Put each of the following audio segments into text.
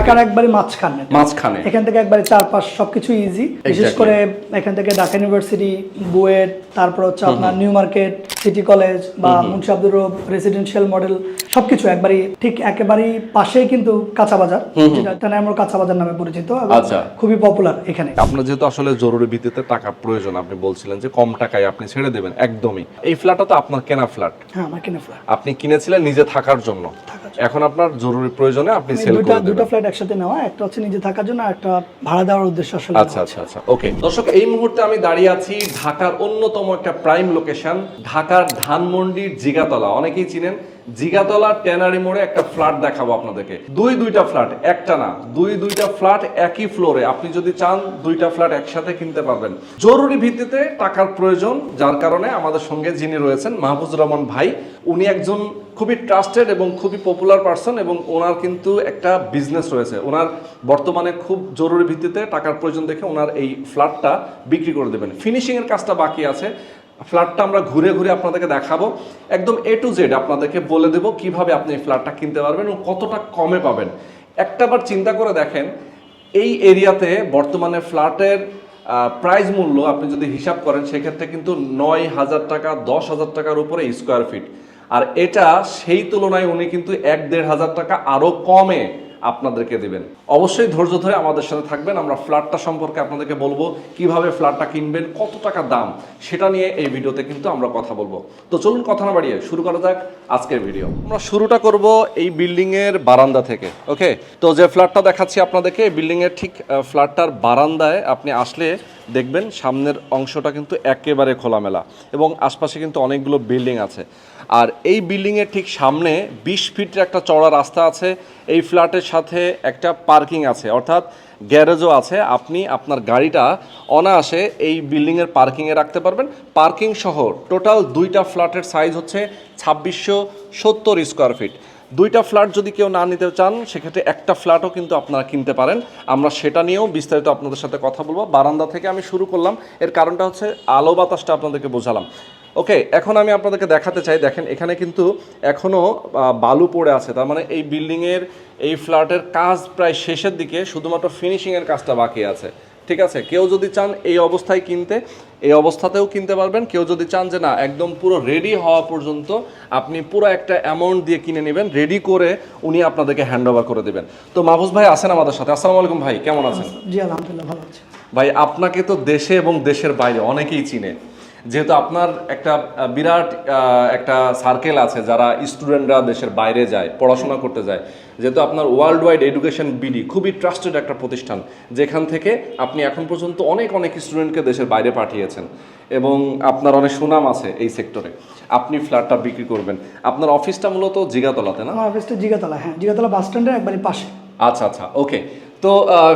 ঢাকার একবারে মাঝখানে। মাঝখানে। এখান থেকে একবারে চারপাশ সবকিছু ইজি বিশেষ করে এখান থেকে ঢাকা ইউনিভার্সিটি বুয়েট তারপর হচ্ছে আপনার নিউ মার্কেট সিটি কলেজ বা মুন্সি আব্দুর রব রেসিডেন্সিয়াল মডেল সবকিছু একবারে ঠিক একেবারেই পাশেই কিন্তু কাঁচা বাজার যেটা টানামোর কাঁচা বাজার নামে পরিচিত আচ্ছা। খুবই পপুলার এখানে। আপনার যেহেতু আসলে জরুরি ভিত্তিতে টাকা প্রয়োজন আপনি বলছিলেন যে কম টাকায় আপনি ছেড়ে দেবেন একদমই। এই ফ্ল্যাটটা তো আপনার কেনা ফ্ল্যাট হ্যাঁ আমার কিনে ফ্ল্যাট আপনি কিনেছিলেন নিজে থাকার জন্য। এখন আপনার জরুরি প্রয়োজনে আপনি সেল দুটা করে দুটো দেবেন। ফ্ল্যাট একসাথে নেওয়া একটা হচ্ছে নিজে থাকার জন্য আর একটা ভাড়া দেওয়ার উদ্দেশ্য আসলে আচ্ছা আচ্ছা আচ্ছা। ওকে দর্শক এই মুহূর্তে আমি দাঁড়িয়ে আছি ঢাকার অন্যতম একটা প্রাইম লোকেশন ঢাকার ধানমন্ডির জিগাতলা। অনেকেই চিনেন। জিগাতলা, ট্যানারি মোড়ে একটা ফ্ল্যাট দেখাবো আপনাদেরকে। দুই দুইটা ফ্ল্যাট, একটা না। দুই দুইটা ফ্ল্যাট একই ফ্লোরে আপনি যদি চান, দুইটা ফ্ল্যাট একসাথে কিনতে পারবেন। জরুরি ভিত্তিতে টাকার প্রয়োজন, যার কারণে আমাদের সঙ্গে যিনি রয়েছেন, মাহফুজ রহমান ভাই, উনি একজন খুবই ট্রাস্টেড এবং খুবই পপুলার পার্সন এবং ওনার কিন্তু একটা বিজনেস রয়েছে। ওনার বর্তমানে খুব জরুরি ভিত্তিতে টাকার প্রয়োজন দেখে ওনার এই ফ্ল্যাটটা বিক্রি করে দেবেন। ফিনিশিংয়ের কাজটা বাকি আছে। ফ্ল্যাটটা আমরা ঘুরে ঘুরে আপনাদেরকে দেখাবো। একদম এ টু জেড আপনাদেরকে বলে দেবো কীভাবে আপনি এই ফ্ল্যাটটা কিনতে পারবেন এবং কতটা কমে পাবেন। একটাবার চিন্তা করে দেখেন, এই এরিয়াতে বর্তমানে ফ্ল্যাটের প্রাইস মূল্য আপনি যদি হিসাব করেন, সেক্ষেত্রে কিন্তু নয় হাজার টাকা, দশ হাজার টাকার উপরে স্কোয়ার ফিট আর এটা সেই তুলনায় উনি কিন্তু এক দেড় হাজার টাকা আরও কমে আপনাদেরকে দেবেন। অবশ্যই ধৈর্য ধরে আমাদের সাথে থাকবেন। আমরা ফ্ল্যাটটা সম্পর্কে আপনাদেরকে বলব, কীভাবে ফ্ল্যাটটা কিনবেন, কত টাকা দাম, সেটা নিয়ে এই ভিডিওতে কিন্তু আমরা কথা বলব। তো চলুন কথা না বাড়িয়ে শুরু করা যাক আজকের ভিডিও। আমরা শুরুটা করব এই বিল্ডিং এর বারান্দা থেকে, ওকে? তো যে ফ্ল্যাটটা দেখাচ্ছি আপনাদেরকে, এই বিল্ডিং এর ঠিক ফ্ল্যাটটার বারান্দায় আপনি আসলে দেখবেন সামনের অংশটা কিন্তু একেবারে খোলামেলা এবং আশপাশে কিন্তু অনেকগুলো বিল্ডিং আছে। আর এই বিল্ডিংয়ের ঠিক সামনে বিশ ফিটের একটা চড়া রাস্তা আছে। এই ফ্ল্যাটের সাথে একটা পার্কিং আছে। অর্থাৎ গ্যারেজও আছে। আপনি আপনার গাড়িটা অনায়াসে এই বিল্ডিংয়ের পার্কিংয়ে রাখতে পারবেন। পার্কিং সহ টোটাল দুইটা ফ্ল্যাটের সাইজ হচ্ছে ছাব্বিশশো সত্তর স্কোয়ার ফিট দুইটা ফ্ল্যাট যদি কেউ না নিতে চান, সেক্ষেত্রে একটা ফ্ল্যাটও কিন্তু আপনারা কিনতে পারেন। আমরা সেটা নিয়েও বিস্তারিত আপনাদের সাথে কথা বলব। বারান্দা থেকে আমি শুরু করলাম। এর কারণটা হচ্ছে আলো বাতাসটা আপনাদেরকে বোঝালাম। ওকে এখন আমি আপনাদেরকে দেখাতে চাই দেখেন এখানে কিন্তু এখনও বালু পড়ে আছে। তার মানে এই বিল্ডিংয়ের এই ফ্ল্যাটের কাজ প্রায় শেষের দিকে শুধুমাত্র ফিনিশিংয়ের কাজটা বাকি আছে। ঠিক আছে? কেউ যদি চান এই অবস্থায় কিনতে এই অবস্থাতেও কিনতে পারবেন। কেউ যদি চান যে না একদম পুরো রেডি হওয়া পর্যন্ত আপনি পুরো একটা অ্যামাউন্ট দিয়ে কিনে নেবেন রেডি করে উনি আপনাদেরকে হ্যান্ড ওভার করে দেবেন। তো মাহফুজ ভাই আছেন আমাদের সাথে। আসসালামু আলাইকুম ভাই কেমন আছেন? জি আলহামদুলিল্লাহ ভালো আছে। ভাই আপনাকে তো দেশে এবং দেশের বাইরে অনেকেই চিনে। যেহেতু আপনার একটা বিরাট একটা সার্কেল আছে যারা স্টুডেন্টরা দেশের বাইরে যায় পড়াশোনা করতে যায়। যেহেতু আপনার ওয়ার্ল্ড ওয়াইড এডুকেশন বিডি খুবই ট্রাস্টেড একটা প্রতিষ্ঠান যেখান থেকে আপনি এখন পর্যন্ত অনেক অনেক স্টুডেন্টকে দেশের বাইরে পাঠিয়েছেন। এবং আপনার অনেক সুনাম আছে এই সেক্টরে আপনি ফ্ল্যাটটা বিক্রি করবেন। আপনার অফিসটা মূলত জিগাতলাতে না? অফিসটা জিগাতলা হ্যাঁ জিগাতলা বাস স্ট্যান্ডের একবারে পাশে। আচ্ছা আচ্ছা ওকে তো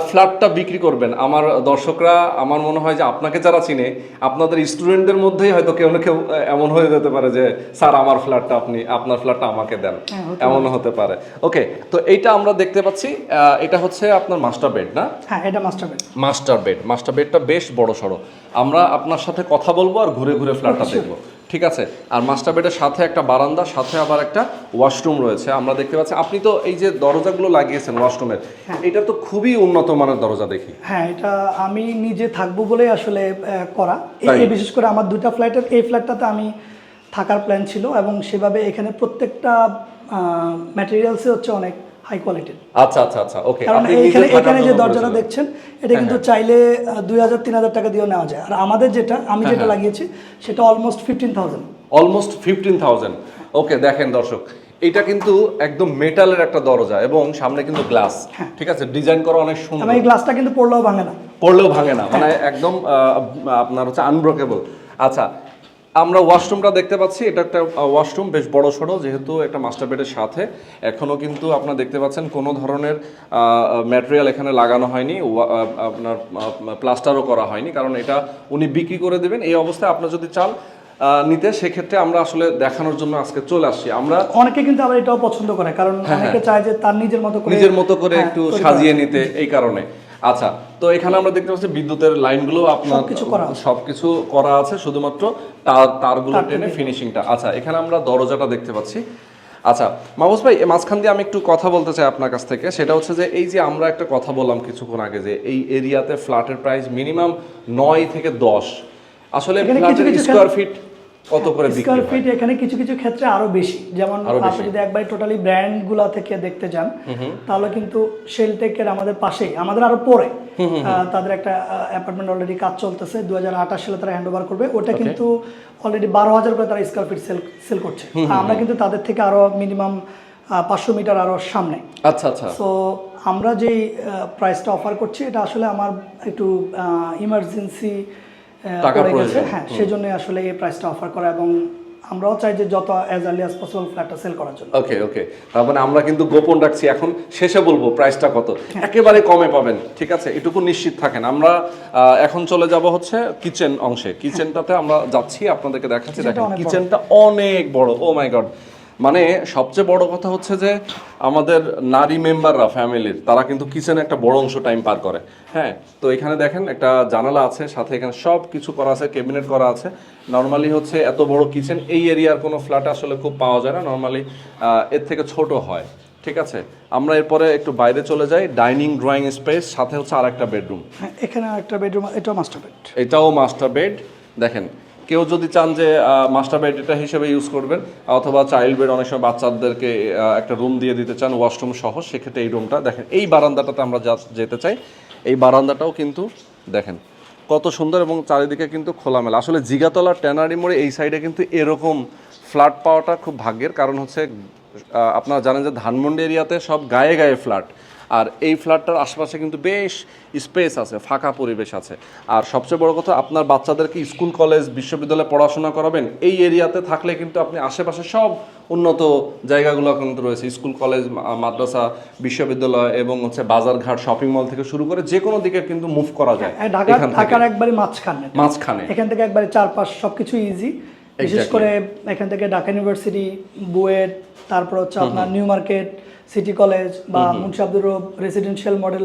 ফ্ল্যাটটা বিক্রি করবেন। আমার দর্শকরা আমার মনে হয় যে আপনাকে যারা চিনে আপনাদের স্টুডেন্টদের মধ্যেই হয়তো কেউ না কেউ এমন হয়ে যেতে পারে যে স্যার আমার ফ্ল্যাটটা আপনি আপনার ফ্ল্যাটটা আমাকে দেন। হ্যাঁ, এমন হতে পারে। ওকে তো এইটা আমরা দেখতে পাচ্ছি এটা হচ্ছে আপনার মাস্টার বেড না? হ্যাঁ এটা master bed master bed master বেডটা বেশ বড় সড়ো আমরা আপনার সাথে কথা বলব আর ঘুরে ঘুরে ফ্ল্যাটটা দেখব। ঠিক আছে? আর মাস্টার বেডের সাথে একটা বারান্দা সাথে আবার একটা ওয়াশরুম রয়েছে। আমরা দেখতে পাচ্ছি আপনি তো এই যে দরজাগুলো লাগিয়েছেন ওয়াশরুমের এটা তো খুবই উন্নত মানের দরজা দেখি। হ্যাঁ এটা আমি নিজে থাকব বলেই আসলে করা। এই- বিশেষ করে আমার দুইটা ফ্লাইটের এই ফ্ল্যাটটাতে আমি থাকার প্ল্যান ছিল এবং সেভাবে এখানে প্রত্যেকটা ম্যাটেরিয়ালসে হচ্ছে অনেক হাই কোয়ালিটির আচ্ছা আচ্ছা আচ্ছা ওকে কারণ এখানে এখানে যে দরজাটা দেখছেন এটা কিন্তু চাইলে দুই হাজার তিন হাজার টাকা দিয়েও নেওয়া যায়। আর আমাদের যেটা আমি হ্যাঁ, যেটা লাগিয়েছি সেটা almost fifteen thousand almost fifteen thousand okay দেখেন দর্শক এটা কিন্তু একদম মেটালের একটা দরজা এবং সামনে কিন্তু গ্লাস হ্যাঁ। ঠিক আছে ডিজাইন করা অনেক সুন্দর। এই গ্লাসটা কিন্তু পড়লেও ভাঙে না। পড়লেও ভাঙে না মানে একদম আপনার হচ্ছে আনব্রোকেবল আচ্ছা আমরা ওয়াশরুমটা দেখতে পাচ্ছি এটা একটা ওয়াশরুম বেশ বড় সড়ো যেহেতু একটা মাস্টার বেডের সাথে। এখনও কিন্তু আপনারা দেখতে পাচ্ছেন কোনো ধরনের ম্যাটেরিয়াল এখানে লাগানো হয়নি আপনার প্লাস্টারও করা হয়নি কারণ এটা উনি বিক্রি করে দেবেন। এই অবস্থায় আপনার যদি আহ, নিতে সেক্ষেত্রে আমরা আসলে দেখানোর জন্য আজকে চলে আসছি। আমরা অনেকে কিন্তু আবার এটাও পছন্দ করে কারণ অনেকে চায় যে তার নিজের মতো করে হ্যাঁ, নিজের মতো করে হ্যাঁ, একটু সাজিয়ে নিতে এই কারণে। আচ্ছা তো এখানে আমরা দেখতে পাচ্ছি বিদ্যুতের লাইনগুলো আপনার সবকিছু করা আছে। সবকিছু করা আছে শুধুমাত্র তার তারগুলো টেনে ফিনিশিংটা আচ্ছা এখানে আমরা দরজাটা দেখতে পাচ্ছি। আচ্ছা মাহবুজ ভাই মাঝখান দিয়ে আমি একটু কথা বলতে চাই আপনার কাছ থেকে। সেটা হচ্ছে যে এই যে আমরা একটা কথা বললাম কিছুক্ষণ আগে যে এই এরিয়াতে ফ্ল্যাটের প্রাইস মিনিমাম নয় থেকে দশ। আসলে ফ্ল্যাটের স্কোয়ার ফিট কত করে স্কোয়ার ফিট এখানে কিছু কিছু ক্ষেত্রে আরও বেশি। যেমন আপনি যদি একবার টোটালি ব্র্যান্ডগুলা থেকে দেখতে যান তাহলে কিন্তু শেলটেকের আমাদের পাশেই আমাদের আরও পরে তাদের একটা অ্যাপার্টমেন্ট অলরেডি কাজ চলতেছে দু সালে তারা হ্যান্ড ওভার করবে। ওটা কিন্তু অলরেডি বারো হাজার করে তারা স্কোয়ার ফিট সেল সেল করছে। আমরা কিন্তু তাদের থেকে আরও মিনিমাম পাঁচশো মিটার আরও সামনে। আচ্ছা আচ্ছা। সো আমরা যেই প্রাইসটা অফার করছি এটা আসলে আমার একটু ইমার্জেন্সি গেছে প্রয়োজন। হ্যাঁ আসলে এই প্রাইসটা অফার করা এবং আমরাও চাই যে যত অ্যাজ আর্লি অ্যাজ পসিবল ফ্ল্যাটটা সেল করার জন্য। ওকে ওকে তার মানে আমরা কিন্তু গোপন রাখছি। এখন শেষে বলব প্রাইসটা কত। একেবারে কমে পাবেন ঠিক আছে? এটুকু নিশ্চিত থাকেন। আমরা এখন চলে যাব হচ্ছে কিচেন অংশে। কিচেনটাতে আমরা যাচ্ছি আপনাদেরকে দেখাচ্ছি। দেখেন কিচেনটা অনেক বড়। ও মাই গড মানে সবচেয়ে বড় কথা হচ্ছে যে আমাদের নারী মেম্বাররা ফ্যামিলির তারা কিন্তু কিচেনে একটা বড় অংশ টাইম পার করে। হ্যাঁ তো এখানে দেখেন একটা জানালা আছে সাথে এখানে সব কিছু করা আছে ক্যাবিনেট করা আছে। নর্মালি হচ্ছে এত বড় কিচেন এই এরিয়ার কোনো ফ্ল্যাট আসলে খুব পাওয়া যায় না। নর্মালি এর থেকে ছোট হয় ঠিক আছে? আমরা এরপরে একটু বাইরে চলে যাই ডাইনিং ড্রয়িং স্পেস সাথে হচ্ছে আর একটা বেডরুম হ্যাঁ এখানে একটা বেডরুম এটাও মাস্টার বেড এটাও মাস্টার বেড দেখেন কেউ যদি চান যে মাস্টার বেড এটা হিসেবে ইউজ করবেন, অথবা চাইল্ড বেড অনেক সময় বাচ্চাদেরকে একটা রুম দিয়ে দিতে চান ওয়াশরুম সহ, সেক্ষেত্রে এই রুমটা দেখেন। এই বারান্দাটাতে আমরা যেতে চাই, এই বারান্দাটাও কিন্তু দেখেন, কত সুন্দর এবং চারিদিকে কিন্তু খোলামেলা। আসলে জিগাতলা, ট্যানারি মোড়ে এই সাইডে কিন্তু এরকম ফ্ল্যাট পাওয়াটা খুব ভাগ্যের। কারণ হচ্ছে আপনারা জানেন যে ধানমন্ডি এরিয়াতে সব গায়ে গায়ে ফ্ল্যাট আর এই ফ্ল্যাটটার আশেপাশে কিন্তু বেশ স্পেস আছে ফাঁকা পরিবেশ আছে। আর সবচেয়ে বড় কথা আপনার বাচ্চাদেরকে স্কুল কলেজ বিশ্ববিদ্যালয়ে পড়াশোনা করাবেন এই এরিয়াতে থাকলে কিন্তু আপনি আশেপাশে সব উন্নত জায়গাগুলো কিন্তু রয়েছে। স্কুল কলেজ মাদ্রাসা বিশ্ববিদ্যালয় এবং হচ্ছে বাজারঘাট শপিং মল থেকে শুরু করে যে কোনো দিকে কিন্তু মুভ করা যায় হ্যাঁ, ঢাকা ঢাকার একবারে মাঝখানে। মাঝখানে। এখান থেকে একবারে চারপাশ সবকিছু ইজি বিশেষ করে এখান থেকে ঢাকা ইউনিভার্সিটি বুয়েট তারপর হচ্ছে আপনার নিউ মার্কেট সিটি কলেজ বা মুন্সি আব্দুর রেসিডেন্সিয়াল মডেল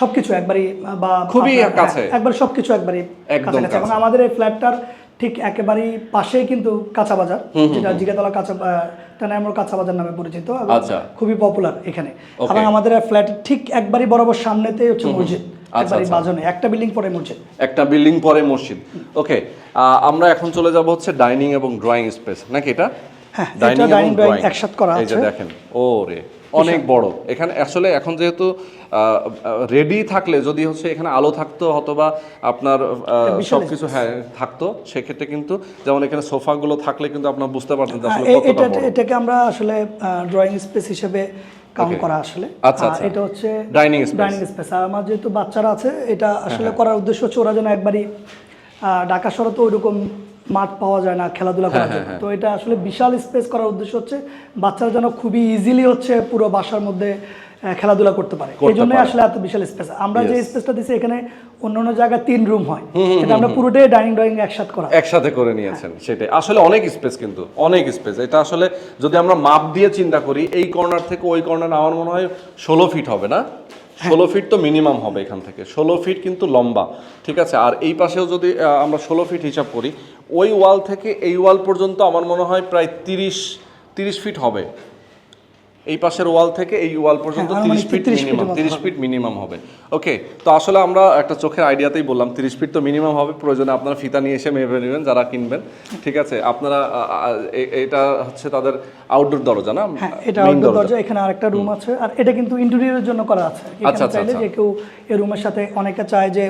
সবকিছু একবারই বা খুবই কাছে। হ্যাঁ, একবার সবকিছু একবারই একদম কাছাকাছি এবং আমাদের এই ফ্ল্যাটটার ঠিক একেবারেই পাশেই কিন্তু কাঁচা বাজার যেটা জিগাতলা কাঁচা টানাইমোর কাঁচা বাজার নামে পরিচিত আচ্ছা। খুবই পপুলার এখানে. এবং আমাদের ফ্ল্যাটের ঠিক একবারই বরাবর সামনেতেই হচ্ছে মসজিদ আচ্ছা, আচ্ছা। একটা বিল্ডিং পরে মসজিদ। একটা বিল্ডিং পরে মসজিদ। ওকে আমরা এখন চলে যাব হচ্ছে ডাইনিং এবং ড্রয়িং স্পেস নাকি এটা? হ্যাঁ, dining drawing একসাথে করা এই যে আছে। দেখেন ও রে অনেক বড়। এখানে আসলে এখন যেহেতু রেডি থাকলে যদি হচ্ছে এখানে আলো থাকতো অথবা আপনার বিশাল সবকিছু হ্যাঁ থাকতো। সেক্ষেত্রে কিন্তু যেমন এখানে সোফাগুলো থাকলে কিন্তু আপনার বুঝতে পারতেন আসলে হ্যাঁ, কতটা এটাকে আমরা আসলে ড্রয়িং স্পেস হিসেবে কাউন্ট করা আসলে। আচ্ছা, আচ্ছা। এটা হচ্ছে. ডাইনিং স্পেস আর আমার যেহেতু বাচ্চারা আছে এটা হ্যাঁ, আসলে করার উদ্দেশ্য হচ্ছে ওরা যেন একবারই ঢাকা শহরে তো ওইরকম মাঠ পাওয়া যায় না খেলাধুলা হ্যাঁ, করার জন্য তো এটা আসলে বিশাল স্পেস করার উদ্দেশ্য হচ্ছে বাচ্চারা যেন খুবই ইজিলি হচ্ছে পুরো বাসার মধ্যে খেলাধুলা করতে পারে। এই জন্যই আসলে এত বিশাল স্পেস আমরা যে স্পেসটা দিচ্ছি এখানে অন্য অন্য জায়গায় তিন রুম হয়। এটা আমরা পুরোটাই ডাইনিং ড্রয়িং একসাথে করা। একসাথে করে নিয়েছেন সেটাই। আসলে অনেক স্পেস কিন্তু অনেক স্পেস এটা আসলে যদি আমরা মাপ দিয়ে চিন্তা করি এই কর্নার থেকে ওই কর্নার আমার মনে হয় ষোলো ফিট হবে না? ষোলো ফিট তো মিনিমাম হবে এখান থেকে। ষোলো ফিট কিন্তু লম্বা, ঠিক আছে? আর এই পাশেও যদি আমরা ষোলো ফিট হিসাব করি, ওই ওয়াল থেকে এই ওয়াল পর্যন্ত আমার মনে হয় প্রায় তিরিশ তিরিশ ফিট হবে। এই পাশের ওয়াল থেকে এই ওয়াল পর্যন্ত হ্যাঁ, তিরিশ ফিট মিনিমাম তিরিশ। ফিট মিনিমাম হবে। ওকে তো আসলে আমরা একটা চোখের আইডিয়াতেই বললাম তিরিশ ফিট তো মিনিমাম হবে প্রয়োজনে আপনারা ফিতা নিয়ে এসে মেপে নেবেন যারা কিনবেন ঠিক আছে? আপনারা এটা হচ্ছে তাদের আউটডোর দরজা না? হ্যাঁ এটা আউটডোর দরজা। এখানে আরেকটা রুম আছে আর এটা কিন্তু ইন্টেরিয়রের জন্য করা আছে। আচ্ছা, আচ্ছা, চাইলে আচ্ছা। যে কেউ এই রুমের সাথে অনেকে চায় যে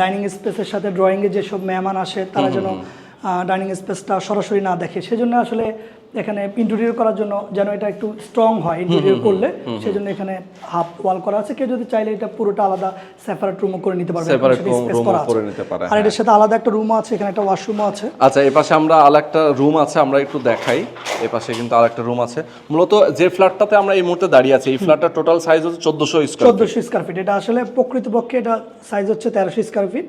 ডাইনিং স্পেসের সাথে ড্রয়িং এর যেসব মেহমান আসে তারা যেন ডাইনিং স্পেসটা সরাসরি না দেখে। সেজন্য আসলে এখানে ইন্টেরিয়র করার জন্য যেন এটা একটু স্ট্রং হয় ইন্টেরিয়র করলে সেজন্য এখানে হাফ ওয়াল করা আছে। কেউ যদি চাইলে এটা পুরোটা আলাদা সেপারেট রুমও করে নিতে পারবে। Room ও করা আছে। নিতে পারে, আর এটার সাথে আলাদা একটা রুমও আছে এখানে একটা ওয়াশরুমও আছে। আচ্ছা এই পাশে আমরা আর একটা রুম আছে আমরা একটু দেখাই। এই পাশে কিন্তু আর একটা রুম আছে। মূলত যে ফ্ল্যাটটাতে আমরা এই মুহূর্তে দাঁড়িয়ে আছি এই ফ্ল্যাটটার টোটাল সাইজ হচ্ছে চোদ্দশো স্কোয়ার চোদ্দশো স্কোয়ার ফিট এটা আসলে প্রকৃতপক্ষে এটা সাইজ হচ্ছে তেরোশো স্কোয়ার ফিট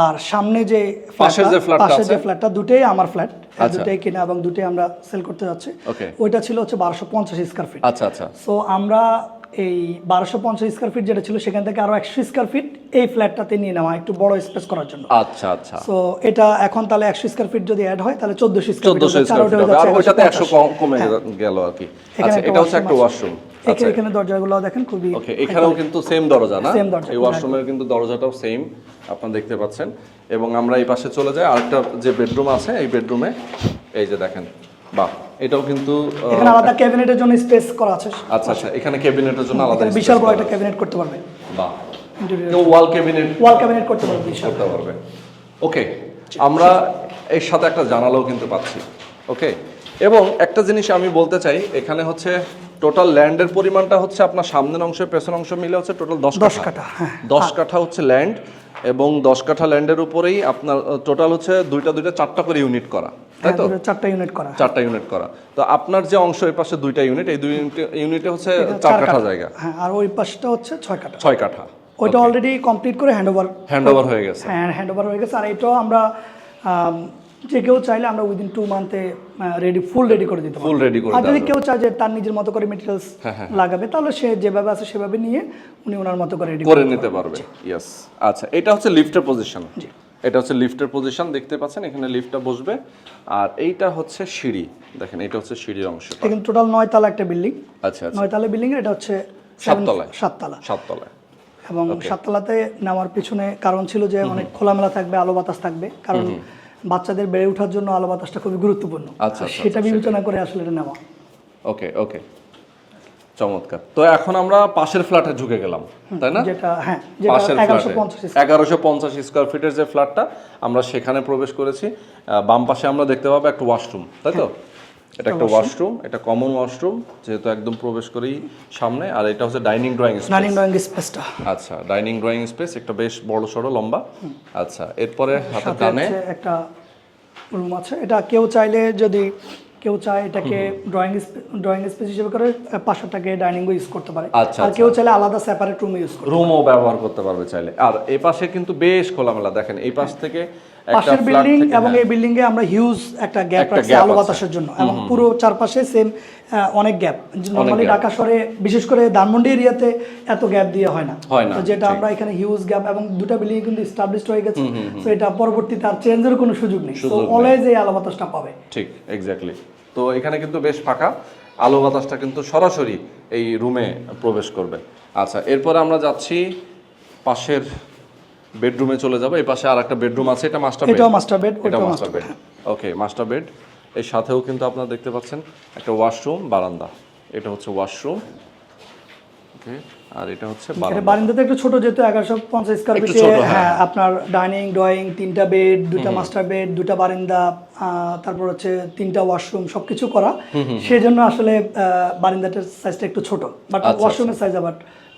আর সামনে যে পাশের যে flat টা পাশের যে ফ্ল্যাটটা দুটেই আমার ফ্ল্যাট। দুটেই কিনা এবং দুটেই আমরা সেল করতে যাচ্ছি। ওইটা ছিল হচ্ছে বারোশো পঞ্চাশ স্কোয়ার ফিট আচ্ছা আচ্ছা। সো আমরা এই বারোশো পঞ্চাশ স্কোয়ার ফিট যেটা ছিল সেখান থেকে আরও একশো স্কোয়ার ফিট এই ফ্ল্যাটটাতে নিয়ে নেওয়া একটু বড় স্পেস করার জন্য। আচ্ছা আচ্ছা। তো এটা এখন তাহলে একশো স্কোয়ার ফিট যদি অ্যাড হয় তাহলে চোদ্দশো স্কোয়ার ফিট হবে। আর ওইটাতে একশো কমে গেল আর কি। আচ্ছা এটা হচ্ছে একটা ওয়াশরুম আচ্ছা এখানে দরজাগুলো দেখেন খুবই ওকে এখানেও কিন্তু সেম দরজা না? Same দরজা, এই ওয়াশরুমের কিন্তু দরজাটাও সেম আপনারা দেখতে পাচ্ছেন। এবং আমরা এই পাশে চলে যাই আরেকটা যে বেডরুম আছে এই বেডরুমে এই যে দেখেন বাহ এটাও কিন্তু এখানে আলাদা ক্যাবিনেটের জন্য স্পেস করা আছে। আচ্ছা আচ্ছা এখানে ক্যাবিনেটের জন্য আলাদা বিশাল বড় একটা ক্যাবিনেট করতে পারবে। বাহ ওয়াল ক্যাবিনেট ওয়াল ক্যাবিনেট করতে পারবে বিশাল। করতে পারবে। ওকে আমরা এর সাথে একটা জানালাও কিন্তু পাচ্ছি ওকে। এবং একটা জিনিস আমি বলতে চাই এখানে হচ্ছে টোটাল ল্যান্ডের পরিমাণটা হচ্ছে আপনার সামনের অংশ পেছন অংশ মিলে হচ্ছে টোটাল দশ দশ কাঠা। হ্যাঁ। দশ কাঠা হচ্ছে ল্যান্ড এবং দশ কাঠা ল্যান্ডের উপরেই আপনার টোটাল হচ্ছে দুইটা দুইটা চারটা করে ইউনিট করা তাই হ্যাঁ, তো? চারটা ইউনিট করা। চারটা ইউনিট করা। তো আপনার যে অংশ এর পাশে দুইটা ইউনিট এই দুই ইউনিটে হচ্ছে চার কাঠা জায়গা। হ্যাঁ আর ওই পাশটা হচ্ছে ছয় কাঠা। ছয় কাঠা। ওইটা অলরেডি কমপ্লিট করে হ্যান্ড ওভার হ্যান্ড ওভার হয়ে গেছে। হ্যাঁ হ্যান্ড ওভার হয়ে গেছে। আর এটাও আমরা আম, যে কেউ চাইলে আমরা উইদিন টু মান্থে রেডি ফুল রেডি করে দিতে ফুল রেডি করে আর যদি কেউ চায় যে তার নিজের মতো করে মেটেরিয়ালস লাগাবে তাহলে সে যেভাবে আছে সেভাবে নিয়ে উনি ওনার মতো করে রেডি করে নিতে পারবে। ইয়েস আচ্ছা এটা হচ্ছে লিফটের পজিশন এটা হচ্ছে লিফটের পজিশন দেখতে পাচ্ছেন এখানে লিফটটা বসবে। আর এইটা হচ্ছে সিঁড়ি। দেখেন এটা হচ্ছে সিঁড়ির অংশ। কিন্তু টোটাল নয় তালা একটা বিল্ডিং আচ্ছা আচ্ছা। নয় তালা বিল্ডিং এটা হচ্ছে সাততলায়। সাততলা সাততলায় এবং সাততলাতে নামার পিছনে কারণ ছিল যে অনেক খোলামেলা থাকবে আলো বাতাস থাকবে। কারণ বাচ্চাদের বেড়ে ওঠার জন্য আলো বাতাসটা খুবই গুরুত্বপূর্ণ। আচ্ছা, আর আচ্ছা, সেটা বিবেচনা করে আসলে এটা নেওয়া। ওকে ওকে। চমৎকার। তো এখন আমরা পাশের ফ্ল্যাটে ঢুকে গেলাম তাই না? যেটা হ্যাঁ পাশের এগারোশো ফ্ল্যাটে পঞ্চাশ এগারোশো পঞ্চাশ স্কোয়ার ফিটের যে ফ্ল্যাটটা আমরা সেখানে প্রবেশ করেছি। বাম পাশে আমরা দেখতে পাবো একটা ওয়াশরুম তাই তো? এটা একটা ওয়াশরুম এটা কমন ওয়াশরুম যেহেতু একদম প্রবেশ করেই সামনে আর এটা হচ্ছে ডাইনিং ড্রয়িং নানিং ড্রয়িং স্পেসটা আচ্ছা ডাইনিং ড্রয়িং স্পেস একটা বেশ বড় সড়ো লম্বা। আচ্ছা এরপরে ডানে একটা রুম আছে। এটা কেউ চাইলে যদি কেউ চায় এটাকে ড্রয়িং ড্রয়িং স্পেস হিসেবে করে আহ, পাশেরটাকে ডাইনিং ইউজ করতে পারে। আচ্ছা, আর কেউ চাইলে আলাদা সেপারেট রুম ইউজ করে রুমও ব্যবহার করতে পারবে চাইলে। আর এই পাশে কিন্তু বেশ খোলামেলা। দেখেন এই পাশ থেকে একটা পাশের বিল্ডিং এবং এই বিল্ডিং এ আমরা হিউজ একটা গ্যাপ রাখছি আলো বাতাসের জন্য এবং পুরো চারপাশে সেম অনেক গ্যাপ নর্মালি ঢাকা শহরে বিশেষ করে ধানমন্ডি এরিয়াতে এত গ্যাপ দিয়ে হয় না। তো যেটা আমরা এখানে হিউজ গ্যাপ এবং দুটা বিল্ডিং কিন্তু স্টাবলিশড হয়ে গেছে। তো এটা পরবর্তীতে আর চেঞ্জের কোনো সুযোগ নেই। তো অলওয়েজ এই আলো বাতাসটা পাবে। ঠিক এক্স্যাক্টলি তো এখানে কিন্তু বেশ ফাঁকা। আলো বাতাসটা কিন্তু সরাসরি এই রুমে প্রবেশ করবে। আচ্ছা এরপরে আমরা যাচ্ছি পাশের বেডরুমে চলে যাব এই পাশে আর একটা বেডরুম আছে এটা মাস্টার বেড এটাও মাস্টার বেড এটা master bed okay master bed এর সাথেও কিন্তু আপনারা দেখতে পাচ্ছেন একটা ওয়াশরুম বারান্দা। এটা হচ্ছে ওয়াশরুম ওকে আর এটা হচ্ছে এটা বারান্দা। বারিন্দাতে একটু ছোট যেহেতু এগারোশো পঞ্চাশ স্কোয়ার ফিটে হ্যাঁ। হ্যাঁ আপনার ডাইনিং ড্রয়িং তিনটা বেড দুটা মাস্টার বেড দুটা বারান্দা তারপর হচ্ছে তিনটা ওয়াশরুম সবকিছু করা। সেই জন্য আসলে বারান্দাটার সাইজটা একটু ছোট। বাট ওয়াশরুমের সাইজ আবার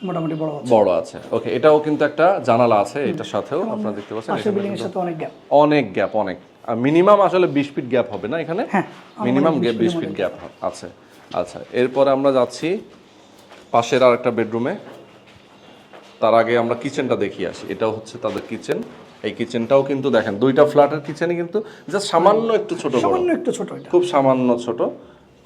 মোটামুটি বড় আছে। বড় আছে। ওকে এটাও কিন্তু একটা জানালা আছে এটার সাথেও আপনারা দেখতে পাচ্ছেন পাশের বিল্ডিং এর সাথে অনেক গ্যাপ অনেক গ্যাপ অনেক। মিনিমাম আসলে বিশ ফিট গ্যাপ হবে না এখানে? হ্যাঁ, মিনিমাম বিশ ফিট গ্যাপ আছে। আচ্ছা এরপরে আমরা যাচ্ছি পাশের আর একটা বেডরুমে তার আগে আমরা কিচেনটা দেখি আসি। এটাও হচ্ছে তাদের কিচেন এই কিচেনটাও কিন্তু দেখেন দুইটা ফ্ল্যাটের কিচেনে কিন্তু জাস্ট সামান্য একটু ছোট সামান্য একটু ছোট খুব সামান্য ছোট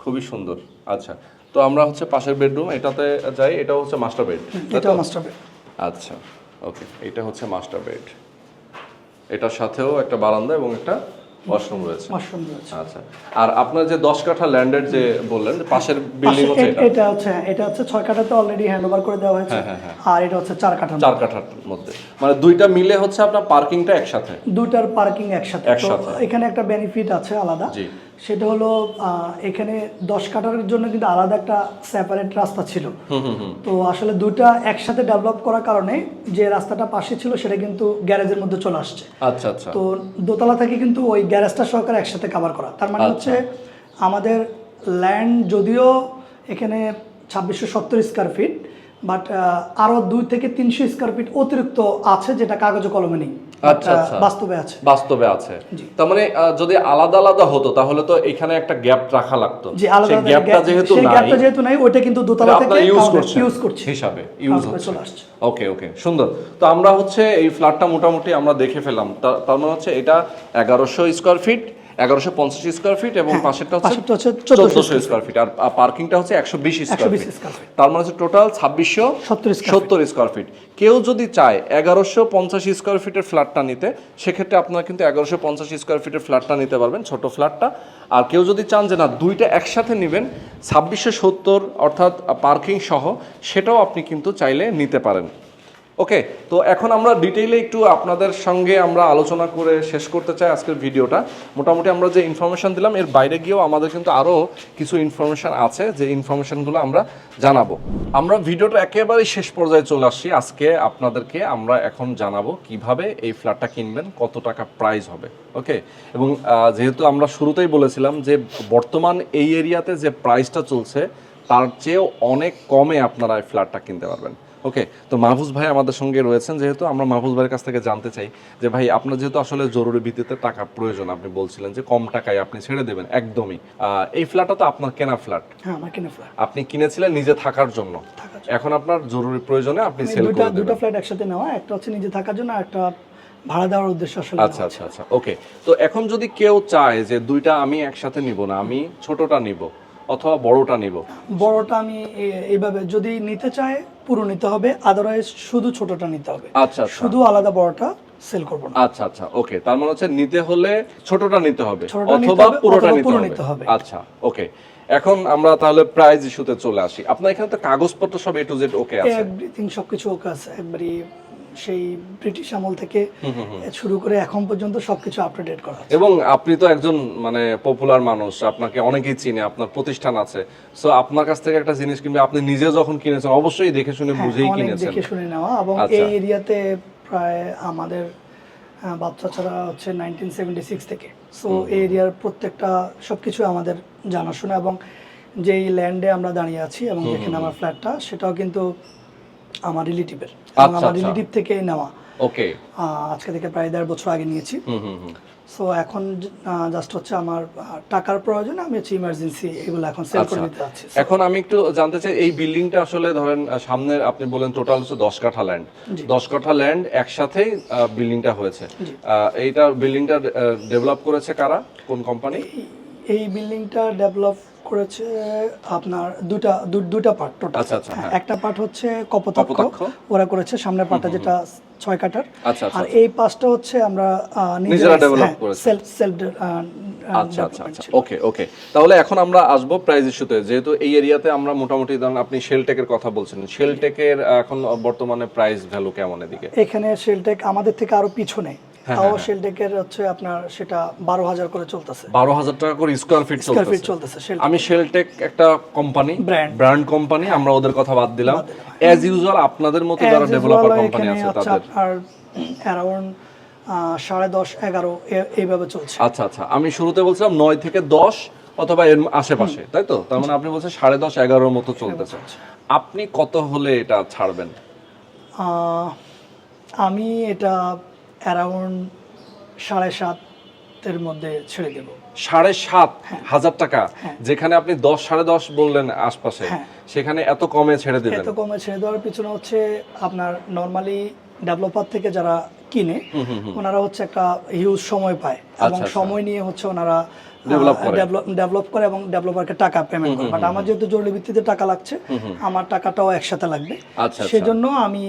খুবই সুন্দর। আচ্ছা তো আমরা হচ্ছে পাশের বেডরুম এটাতে যাই এটা হচ্ছে মাস্টার বেড এটাও মাস্টার বেড আচ্ছা ওকে এটা হচ্ছে মাস্টার বেড এটার সাথেও একটা বারান্দা এবং একটা ওয়াশরুম রয়েছে। ওয়াশরুম রয়েছে। আচ্ছা আর আপনার যে দশ কাঠা ল্যান্ডের যে বললেন যে পাশের বিল্ডিং হচ্ছে এটা? এটা হচ্ছে হ্যাঁ, এটা হচ্ছে ছয় কাঠাতে অলরেডি হ্যান্ড ওভার করে দেওয়া হয়েছে। আর এটা হচ্ছে চার কাঠা চার কাঠার মধ্যে। মানে দুইটা মিলে হচ্ছে আপনার পার্কিংটা একসাথে? দুইটার পার্কিং একসাথে। তো একসাথে। এখানে একটা বেনিফিট আছে আলাদা। জি। সেটা হলো এখানে দশ কাটার জন্য কিন্তু আলাদা একটা সেপারেট রাস্তা ছিল। তো আসলে দুটা একসাথে ডেভেলপ করার কারণে যে রাস্তাটা পাশে ছিল সেটা কিন্তু গ্যারেজের মধ্যে চলে আসছে। আচ্ছা আচ্ছা। তো দোতলা থেকে কিন্তু ওই গ্যারেজটা সহকারে একসাথে কভার করা। তার মানে হচ্ছে আমাদের ল্যান্ড যদিও এখানে ছাব্বিশশো সত্তর স্কোয়ার ফিট বাট আরও দুই থেকে তিনশো স্কোয়ার ফিট অতিরিক্ত আছে যেটা কাগজে কলমে নেই। আচ্ছা, আচ্ছা। বাস্তবে আছে। বাস্তবে আছে। তার মানে যদি আলাদা আলাদা হতো তাহলে তো এখানে একটা গ্যাপ রাখা লাগতো। সেই গ্যাপটা যেহেতু নাই গ্যাপটা যেহেতু নাই ওইটা কিন্তু দোতলা থেকে ইউজ করছে ইউজ করছে। হিসাবে ইউজ হচ্ছে। ওকে ওকে সুন্দর। তো আমরা হচ্ছে এই ফ্ল্যাটটা মোটামুটি আমরা দেখে ফেলাম তার মানে হচ্ছে এটা এগারোশো স্কোয়ার ফিট এগারোশো পঞ্চাশ স্কোয়ার ফিট এবং পাশেরটা হচ্ছে চোদ্দশো স্কোয়ার ফিট আর পার্কিংটা হচ্ছে একশো বিশ স্কোয়ার 120 ফিট তার মানে হচ্ছে টোটাল ছাব্বিশশো 70 সত্তর স্কোয়ার ফিট কেউ যদি চায় এগারোশো পঞ্চাশ স্কোয়ার ফিটের ফ্ল্যাটটা নিতে সেক্ষেত্রে আপনারা কিন্তু এগারোশো পঞ্চাশ স্কোয়ার ফিটের ফ্ল্যাটটা নিতে পারবেন ছোট ফ্ল্যাটটা আর কেউ যদি চান যে না দুইটা একসাথে নেবেন ছাব্বিশশো সত্তর অর্থাৎ পার্কিং সহ সেটাও আপনি কিন্তু চাইলে নিতে পারেন। ওকে তো এখন আমরা ডিটেইলে একটু আপনাদের সঙ্গে আমরা আলোচনা করে শেষ করতে চাই আজকের ভিডিওটা মোটামুটি আমরা যে ইনফরমেশন দিলাম, এর বাইরে গিয়েও আমাদের কিন্তু আরও কিছু ইনফরমেশন আছে, যে ইনফরমেশনগুলো আমরা জানাব। আমরা ভিডিওটা একেবারেই শেষ পর্যায়ে চলে আসছি। আজকে আপনাদেরকে আমরা এখন জানাব কীভাবে এই ফ্ল্যাটটা কিনবেন, কত টাকা প্রাইস হবে। ওকে এবং যেহেতু আমরা শুরুতেই বলেছিলাম যে বর্তমান এই এরিয়াতে যে প্রাইসটা চলছে, তার চেয়েও অনেক কমে আপনারা এই ফ্ল্যাটটা কিনতে পারবেন। ওকে তো মাহফুজ ভাই আমাদের সঙ্গে রয়েছেন যেহেতু আমরা মাহফুজ ভাইয়ের কাছ থেকে জানতে চাই যে ভাই আপনার যেহেতু আসলে জরুরি ভিত্তিতে টাকা প্রয়োজন আপনি বলছিলেন যে কম টাকায় আপনি ছেড়ে দেবেন একদমই। এই ফ্ল্যাটটা তো আপনার কেনা ফ্ল্যাট হ্যাঁ আমার কিনে ফ্ল্যাট আপনি কিনেছিলেন নিজে থাকার জন্য। এখন আপনার জরুরি প্রয়োজনে আপনি সেল দুটা করে দুটো ফ্ল্যাট একসাথে নেওয়া একটা হচ্ছে নিজে থাকার জন্য আর একটা ভাড়া দেওয়ার উদ্দেশ্য আসলে আচ্ছা আচ্ছা আচ্ছা ওকে তো এখন যদি কেউ চায় যে দুইটা আমি একসাথে নিব না আমি ছোটটা নিব অথবা বড়টা নিব? বড়টা আমি এইভাবে যদি নিতে চায় পুরো নিতে হবে আদারওয়াইজ শুধু ছোটটা নিতে হবে। আচ্ছা আচ্ছা। শুধু আলাদা বড়টা সেল করব না। আচ্ছা আচ্ছা ওকে তার মানে হচ্ছে নিতে হলে ছোটটা নিতে হবে অথবা পুরোটা নিতে হবে। আচ্ছা ওকে এখন আমরা তাহলে প্রাইজ ইস্যুতে চলে আসি। আপনার এখানে তো কাগজপত্র সব এ টু জেড ওকে আছে। এভরিথিং সবকিছু ওকে আছে একবারই সেই ব্রিটিশ আমল থেকে শুরু করে এখন পর্যন্ত সবকিছু আপ টু ডেট করা এবং আপনি তো একজন মানে পপুলার মানুষ আপনাকে অনেকেই চিনে আপনার প্রতিষ্ঠান আছে। সো আপনার কাছ থেকে একটা জিনিস কিনবে আপনি নিজে যখন কিনেছেন অবশ্যই দেখে শুনে হ্যাঁ, বুঝেই কিনেছেন। দেখে শুনে নেওয়া এবং আচ্ছা। এই এরিয়াতে প্রায় আমাদের বাচ্চা ছাড়া হচ্ছে নাইনটিন সেভেন্টি সিক্স থেকে সো এই এরিয়ার প্রত্যেকটা সবকিছু আমাদের জানাশোনা এবং যেই ল্যান্ডে আমরা দাঁড়িয়ে আছি এবং যেখানে আমার ফ্ল্যাটটা সেটাও কিন্তু আমার রিলেটিভের আচ্ছা, আমার আচ্ছা। রিলেটিভ থেকে নেওয়া। ওকে। আজকে থেকে প্রায় দেড় বছর আগে নিয়েছি। সো এখন জাস্ট হচ্ছে আমার টাকার প্রয়োজন আমি হচ্ছে ইমার্জেন্সি এগুলো এখন সেল করে আচ্ছা। দিতে চাচ্ছি এখন আমি একটু জানতে চাই এই বিল্ডিংটা আসলে ধরেন সামনে আপনি বলেন টোটাল হচ্ছে দশ কাঠা ল্যান্ড দশ কাঠা ল্যান্ড একসাথেই বিল্ডিংটা হয়েছে। এইটা বিল্ডিংটা ডেভেলপ করেছে কারা? কোন কোম্পানি এই বিল্ডিংটা ডেভেলপ করেছে আপনার দুটা দুটা পার্ট টোটাল আচ্ছা, আচ্ছা, হ্যাঁ। একটা পার্ট হচ্ছে কপোতাক্ষ। ওরা করেছে সামনের পার্টটা যেটা ছয় কাটার আচ্ছা, আর এই পাঁচটা হচ্ছে আমরা নিজেরা develop করেছে। সেলফ সেলফ আচ্ছা আচ্ছা ওকে ওকে তাহলে এখন আমরা আসব প্রাইস ইস্যুতে যেহেতু এই এরিয়াতে আমরা মোটামুটি ধরেন আপনি শেলটেকের কথা বলছেন শেলটেকের এখন বর্তমানে প্রাইস ভ্যালু কেমন এদিকে? এখানে শেলটেক আমাদের থেকে আরও পিছনে। হ্যাঁ, তাও শেলটেকের হচ্ছে আপনার সেটা বারো হাজার করে চলতেছে। বারো হাজার টাকা করে স্কোয়ার ফিট স্কোয়ার ফিট চলতেছে। আমি শেলটেক একটা কোম্পানি Brand. ব্র্যান্ড কোম্পানি আমরা ওদের কথা বাদ দিলাম। অ্যাজ ইউজুয়াল আপনাদের মতো যারা ডেভেলপার কোম্পানি আছে তাদের। অ্যারাউন্ড সাড়ে দশ এগারো এইভাবে চলছে। আচ্ছা আচ্ছা। আমি শুরুতে বলছিলাম নয় থেকে দশ অথবা এর আশেপাশে তাই তো? তার মানে আপনি বলছেন সাড়ে দশ এগারোর মতো চলতেছে। আপনি কত হলে এটা ছাড়বেন? আহ, আমি এটা অ্যারাউন্ড সাড়ে সাতের মধ্যে ছেড়ে দেব সাড়ে সাত হ্যাঁ। হাজার টাকা যেখানে আপনি দশ সাড়ে দশ বললেন আশপাশে হ্যাঁ। সেখানে এত কমে ছেড়ে দেবেন এত কমে ছেড়ে দেওয়ার পিছনে হচ্ছে আপনার নর্মালি ডেভেলপার থেকে যারা কিনে ওনারা হচ্ছে একটা হিউজ সময় পায় এবং আচ্ছা, সময় নিয়ে হচ্ছে ওনারা। ডেভেলপ করে। এবং ডেভেলপারকে টাকা পেমেন্ট করে। বাট আমার যেহেতু জরুরি ভিত্তিতে টাকা লাগছে আমার টাকাটাও একসাথে লাগবে। আচ্ছা, সেজন্য আমি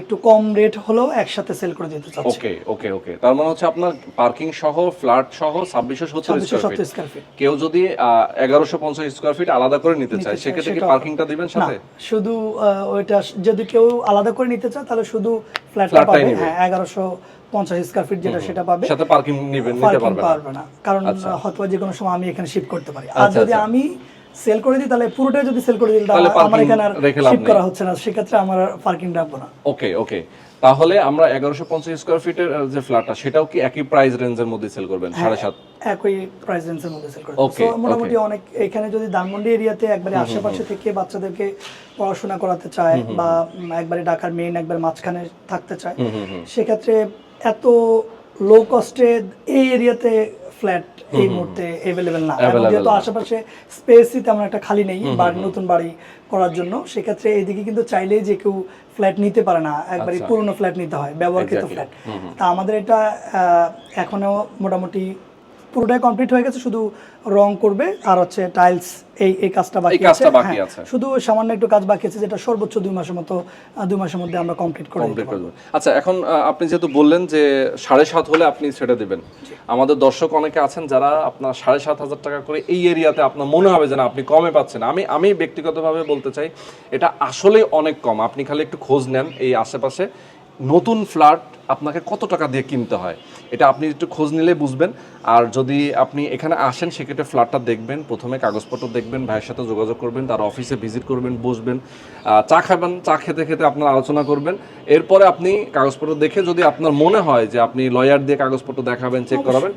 একটু কম রেট হলেও একসাথে সেল করে দিতে চাচ্ছি। ওকে ওকে ওকে তার মানে হচ্ছে আপনার পার্কিং সহ ফ্ল্যাট সহ ছাব্বিশশো সত্তর স্কোয়ার ফিট কেউ যদি এগারোশো পঞ্চাশ স্কোয়ার ফিট আলাদা করে নিতে চায় সেক্ষেত্রে কি পার্কিংটা দিবেন সাথে? শুধু ওইটা যদি কেউ আলাদা করে নিতে চায় তাহলে শুধু ফ্ল্যাটটা পাবে। হ্যাঁ এগারোশো পঞ্চাশ স্কোয়ার ফিট যেটা সেটা পাবে। সাথে পার্কিং নিবেন নিতে পার্কিং পারবে না। কারণ হয়তো যে কোনো সময় আমি এখানে শিফট করতে পারি। আর আচ্ছা, যদি আচ্ছা। আমি সেল করে দিই তাহলে পুরোটাই যদি সেল করে দিই তাহলে আমার এখানে আর শিফট করা হচ্ছে না। সেক্ষেত্রে আমার পার্কিং রাখব না। ওকে ওকে তাহলে আমরা এগারোশো পঞ্চাশ স্কোয়ার ফিটের যে ফ্ল্যাটটা সেটাও কি একই প্রাইস রেঞ্জের মধ্যে সেল করবেন? হ্যাঁ। সাড়ে সাত? একই প্রাইস রেঞ্জের মধ্যে সেল করে Okay, মোটামুটি অনেক এখানে যদি ধানমন্ডি এরিয়াতে একবারে আশেপাশে থেকে বাচ্চাদেরকে পড়াশোনা করাতে চায় বা একবারে ঢাকার মেইন একবার মাঝখানে থাকতে চায় সেক্ষেত্রে এত লো কস্টে এই এরিয়াতে ফ্ল্যাট এই মুহূর্তে অ্যাভেলেবেল না। যেহেতু। আশেপাশে স্পেসই তেমন একটা খালি নেই বাড়ি নতুন বাড়ি করার জন্য সেক্ষেত্রে এইদিকে কিন্তু চাইলেই যে কেউ ফ্ল্যাট নিতে পারে না। একবারই আচ্ছা। পুরনো ফ্ল্যাট নিতে হয় ব্যবহারকৃত ফ্ল্যাট তা আমাদের এটা এখনও মোটামুটি পুরোটাই কমপ্লিট হয়ে গেছে শুধু রং করবে আর হচ্ছে টাইলস এই এই কাজটা বাকি আছে। হ্যাঁ, আছে। শুধু সামান্য একটু কাজ বাকি আছে যেটা সর্বোচ্চ দুই মাসের মতো দুই মাসের মধ্যে আমরা কমপ্লিট করে কমপ্লিট করে পারব। আচ্ছা এখন আপনি যেহেতু বললেন যে সাড়ে সাত হলে আপনি সেটা দেবেন আমাদের দর্শক অনেকে আছেন যারা আপনার সাড়ে সাত হাজার টাকা করে এই এরিয়াতে আপনার মনে হবে যে না আপনি কমে পাচ্ছেন। আমি আমি ব্যক্তিগতভাবে বলতে চাই এটা আসলে অনেক কম। আপনি খালি একটু খোঁজ নেন এই আশেপাশে। নতুন ফ্ল্যাট আপনাকে কত টাকা দিয়ে কিনতে হয়? এটা আপনি একটু খোঁজ নিলে বুঝবেন। আর যদি আপনি এখানে আসেন সেক্ষেত্রে ফ্ল্যাটটা দেখবেন প্রথমে কাগজপত্র দেখবেন ভাইয়ের সাথে যোগাযোগ করবেন তার অফিসে ভিজিট করবেন বসবেন চা খাবেন চা খেতে খেতে আপনার আলোচনা করবেন। এরপরে আপনি কাগজপত্র দেখে যদি আপনার মনে হয় যে আপনি লয়ার দিয়ে কাগজপত্র দেখাবেন চেক করাবেন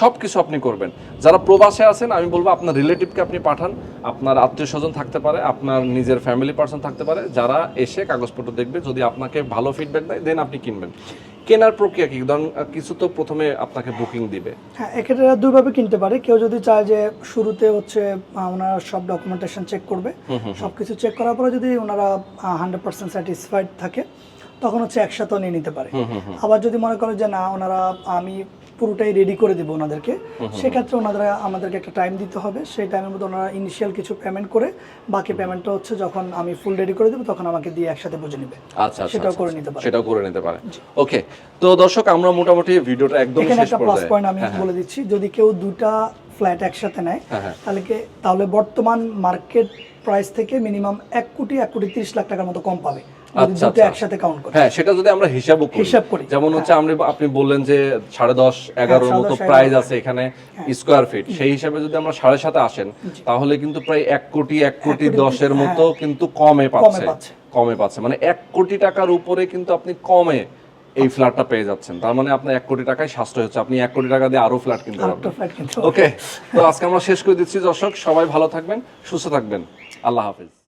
সব কিছু আপনি করবেন। যারা প্রবাসে আছেন আমি বলব আপনার রিলেটিভকে আপনি পাঠান। আপনার আত্মীয় স্বজন থাকতে পারে আপনার নিজের ফ্যামিলি পার্সন থাকতে পারে। যারা এসে কাগজপত্র দেখবে যদি আপনাকে ভালো ফিডব্যাক দেয় দেন আপনি কিনবেন। কেনার প্রক্রিয়া কি? ধরুন কিছু তো প্রথমে আপনাকে বুকিং দিবে। হ্যাঁ এক্ষেত্রে দুইভাবে কিনতে পারে। কেউ যদি চায় যে শুরুতে হচ্ছে ওনারা সব ডকুমেন্টেশন চেক করবে। সব কিছু চেক করার পরে যদি ওনারা হান্ড্রেড পার্সেন্ট স্যাটিসফাইড থাকে তখন হচ্ছে একসাথেও নিয়ে নিতে পারে। আবার যদি মনে করে যে না ওনারা আমি পুরোটাই রেডি করে দেবো ওনাদেরকে। সেক্ষেত্রে ওনারা আমাদেরকে একটা টাইম দিতে হবে। সেই টাইমের মধ্যে ওনারা ইনিশিয়াল কিছু পেমেন্ট করে বাকি পেমেন্টটা হচ্ছে যখন আমি ফুল রেডি করে দেবো তখন আমাকে দিয়ে একসাথে বুঝে নেবে। আচ্ছা আচ্ছা, সেটাও আচ্ছা, করে আচ্ছা। নিতে পারে। সেটাও করে নিতে পারে। ওকে তো দর্শক আমরা মোটামুটি ভিডিওটা একদম শেষ একটা প্লাস পয়েন্ট আমি বলে দিচ্ছি যদি কেউ দুটা ফ্ল্যাট একসাথে নেয় হ্যাঁ, হ্যাঁ। তাহলে কি- তাহলে বর্তমান মার্কেট প্রাইস থেকে মিনিমাম এক কোটি এক কোটি তিরিশ লাখ টাকার মতো কম পাবে। আচ্ছা। একসাথে কাউন্ট করে হ্যাঁ সেটা যদি আমরা হিসাব করি। হিসাব করি। যেমন হচ্ছে আমরা আপনি বললেন যে সাড়ে দশ এগারোর মতো প্রাইস আছে এখানে স্কোয়ার ফিট সেই হিসাবে যদি আমরা সাড়ে সাথে আসেন তাহলে কিন্তু প্রায় এক কোটি এক কোটি দশের হ্যাঁ। মতো কিন্তু কমে পাচ্ছে। কমে পাচ্ছে। মানে এক কোটি টাকার উপরে কিন্তু আপনি কমে এই ফ্ল্যাটটা পেয়ে যাচ্ছেন। তার মানে আপনার এক কোটি টাকায় সাশ্রয় হচ্ছে। আপনি এক কোটি টাকা দিয়ে আরও ফ্ল্যাট কিনতে পারবেন। ওকে তো আজকে আমরা শেষ করে দিচ্ছি দর্শক। সবাই ভালো থাকবেন সুস্থ থাকবেন। আল্লাহ হাফিজ।